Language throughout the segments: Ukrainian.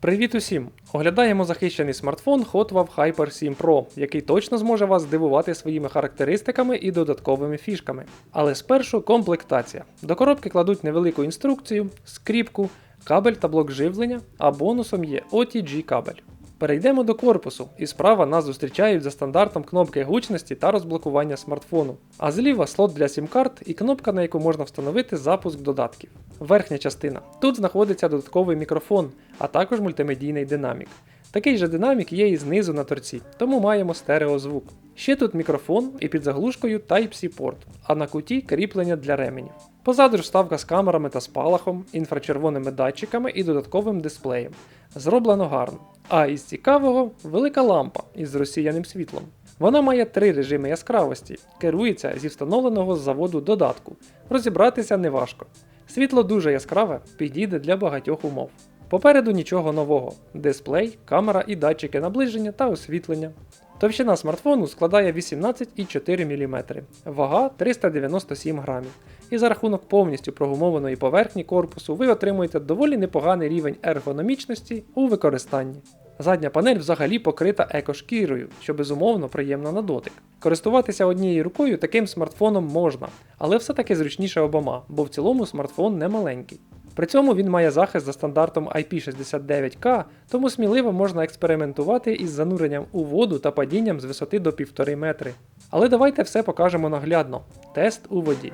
Привіт усім! Оглядаємо захищений смартфон Hotwav Hyper 7 Pro, який точно зможе вас здивувати своїми характеристиками і додатковими фішками. Але спершу комплектація. До коробки кладуть невелику інструкцію, скріпку, кабель та блок живлення, а бонусом є OTG кабель. Перейдемо до корпусу, і справа нас зустрічають за стандартом кнопки гучності та розблокування смартфону, а зліва слот для сім-карт і кнопка, на яку можна встановити запуск додатків. Верхня частина. Тут знаходиться додатковий мікрофон, а також мультимедійний динамік. Такий же динамік є і знизу на торці, тому маємо стереозвук. Ще тут мікрофон і під заглушкою Type-C порт, а на куті кріплення для ременів. Позаду ж вставка з камерами та спалахом, інфрачервоними датчиками і додатковим дисплеєм. Зроблено гарно. А із цікавого велика лампа із розсіяним світлом. Вона має три режими яскравості, керується зі встановленого з заводу додатку. Розібратися неважко. Світло дуже яскраве, підійде для багатьох умов. Попереду нічого нового: дисплей, камера і датчики наближення та освітлення. Товщина смартфону складає 18,4 мм, вага 397 грамів. І за рахунок повністю прогумованої поверхні корпусу ви отримуєте доволі непоганий рівень ергономічності у використанні. Задня панель взагалі покрита екошкірою, що безумовно приємно на дотик. Користуватися однією рукою таким смартфоном можна, але все-таки зручніше обома, бо в цілому смартфон не маленький. При цьому він має захист за стандартом IP69K, тому сміливо можна експериментувати із зануренням у воду та падінням з висоти до 1,5 метри. Але давайте все покажемо наглядно. Тест у воді.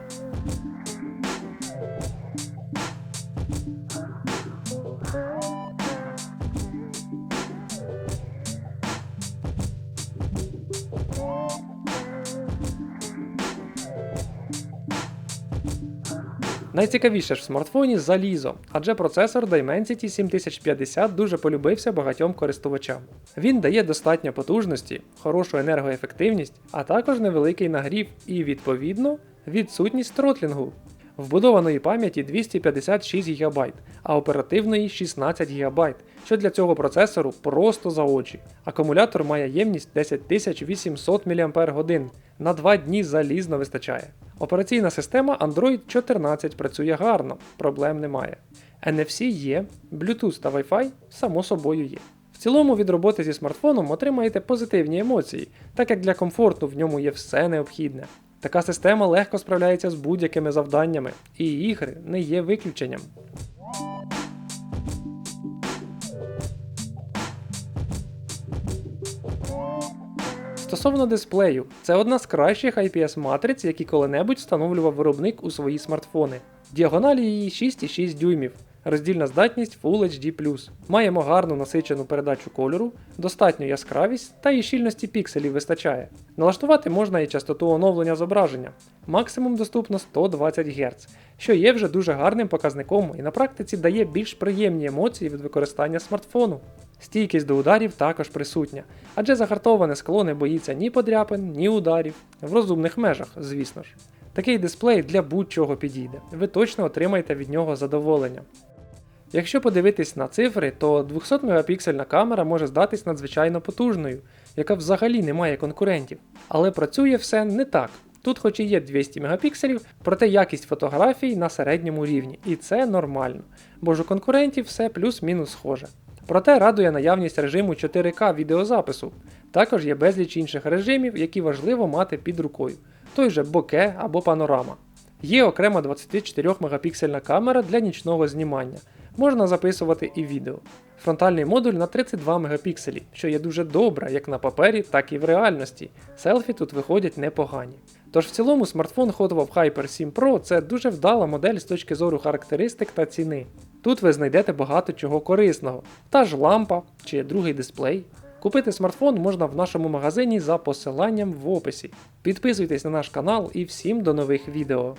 Найцікавіше ж в смартфоні залізо, адже процесор Dimensity 7050 дуже полюбився багатьом користувачам. Він дає достатньо потужності, хорошу енергоефективність, а також невеликий нагрів і, відповідно, відсутність тротлінгу. Вбудованої пам'яті 256 ГБ, а оперативної 16 ГБ, що для цього процесору просто за очі. Акумулятор має ємність 10800 мАч, на 2 дні залізно вистачає. Операційна система Android 14 працює гарно, проблем немає. NFC є, Bluetooth та Wi-Fi само собою є. В цілому від роботи зі смартфоном отримаєте позитивні емоції, так як для комфорту в ньому є все необхідне. Така система легко справляється з будь-якими завданнями, і ігри не є виключенням. Стосовно дисплею, це одна з кращих IPS-матриць, які коли-небудь встановлював виробник у свої смартфони. Діагоналі її 6,6 дюймів, роздільна здатність Full HD+. Маємо гарну насичену передачу кольору, достатню яскравість та і щільності пікселів вистачає. Налаштувати можна і частоту оновлення зображення. Максимум доступно 120 Гц, що є вже дуже гарним показником і на практиці дає більш приємні емоції від використання смартфону. Стійкість до ударів також присутня, адже загартоване скло не боїться ні подряпин, ні ударів, в розумних межах, звісно ж. Такий дисплей для будь-чого підійде, ви точно отримаєте від нього задоволення. Якщо подивитись на цифри, то 200 мегапіксельна камера може здатись надзвичайно потужною, яка взагалі не має конкурентів. Але працює все не так. Тут хоч і є 200 мегапікселів, проте якість фотографій на середньому рівні, і це нормально, бо ж у конкурентів все плюс-мінус схоже. Проте радує наявність режиму 4К відеозапису. Також є безліч інших режимів, які важливо мати під рукою, той же боке або панорама. Є окрема 24 мегапіксельна камера для нічного знімання. Можна записувати і відео. Фронтальний модуль на 32 мегапікселі, що є дуже добре як на папері, так і в реальності. Селфі тут виходять непогані. Тож в цілому смартфон Hotwav Hyper 7 Pro це дуже вдала модель з точки зору характеристик та ціни. Тут ви знайдете багато чого корисного, та ж лампа чи другий дисплей. Купити смартфон можна в нашому магазині за посиланням в описі. Підписуйтесь на наш канал і всім до нових відео.